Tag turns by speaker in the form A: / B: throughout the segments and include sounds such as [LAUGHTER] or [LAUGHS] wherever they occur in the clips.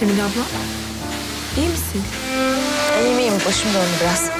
A: Cemil abla, iyi misin?
B: İyiyim iyiyim. Başım döndü biraz.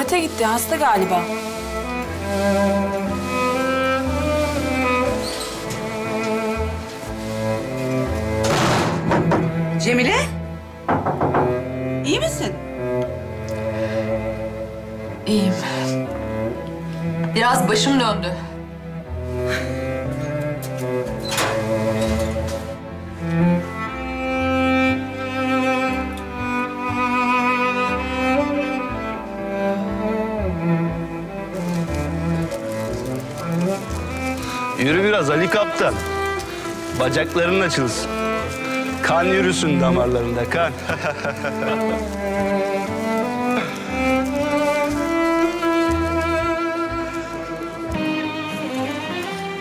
A: Tuvalete gitti. Hasta galiba.
C: Cemile? İyi misin?
B: İyiyim. Biraz başım döndü.
D: Yürü biraz Ali Kaptan. Bacakların açılsın. Kan yürüsün damarlarında kan. [LAUGHS]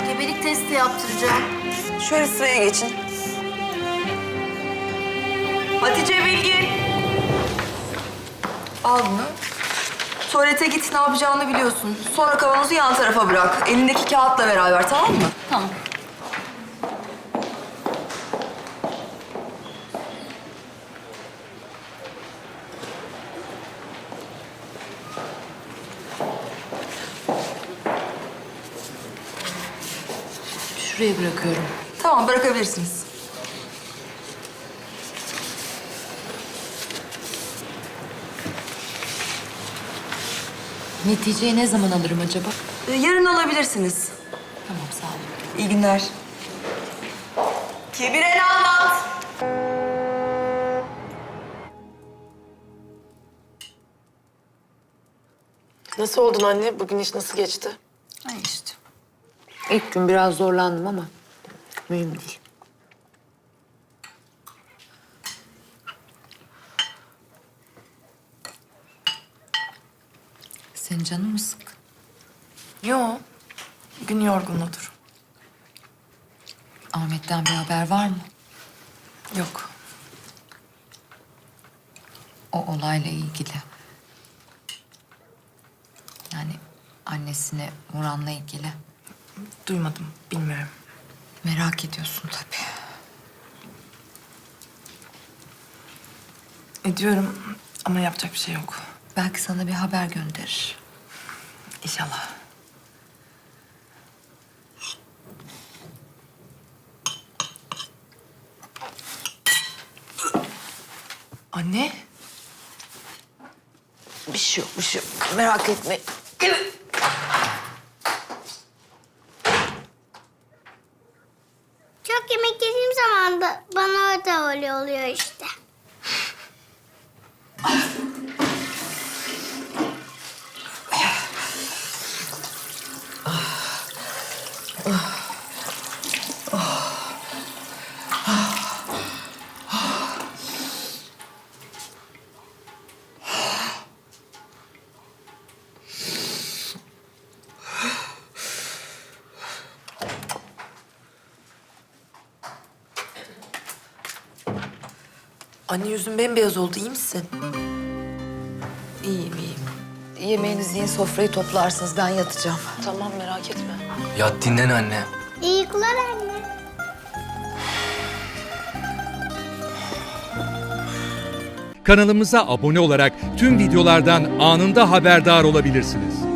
E: Gebelik testi yaptıracağım.
B: Şöyle sıraya geçin.
C: Hatice Bilgin.
B: Al bunu. Tuvalete git ne yapacağını biliyorsun. Sonra kavanozu yan tarafa bırak. Elindeki kağıtla beraber tamam mı?
E: Tamam.
B: Şuraya bırakıyorum. Tamam bırakabilirsiniz.
F: Neticeyi ne zaman alırım acaba?
B: Ee, yarın alabilirsiniz.
F: Tamam sağ olun.
B: İyi günler. Kibir'e anlat.
G: Nasıl oldun anne? Bugün iş nasıl geçti?
F: Ay işte. İlk gün biraz zorlandım ama mühim değil. Senin canın mı sıkkın?
B: Yo. Gün yorgunluğudur.
F: Ahmet'ten bir haber var mı?
B: Yok.
F: O olayla ilgili. Yani annesine Muran'la ilgili.
B: Duymadım. Bilmiyorum.
F: Merak ediyorsun tabii.
B: Ediyorum ama yapacak bir şey yok.
F: Belki sana bir haber gönderir.
B: İnşallah. Anne.
F: Bir şey yok, bir şey yok. Merak etme.
E: Çok yemek yediğim zaman da bana öyle öyle oluyor işte.
B: Anne yüzün bembeyaz oldu. iyi misin? İyiyim, iyiyim.
F: Yemeğinizi yiyin, sofrayı toplarsınız. Ben yatacağım.
G: Tamam merak etme.
H: Ya dinlen anne.
E: İyi uykular anne.
I: Kanalımıza abone olarak tüm videolardan anında haberdar olabilirsiniz.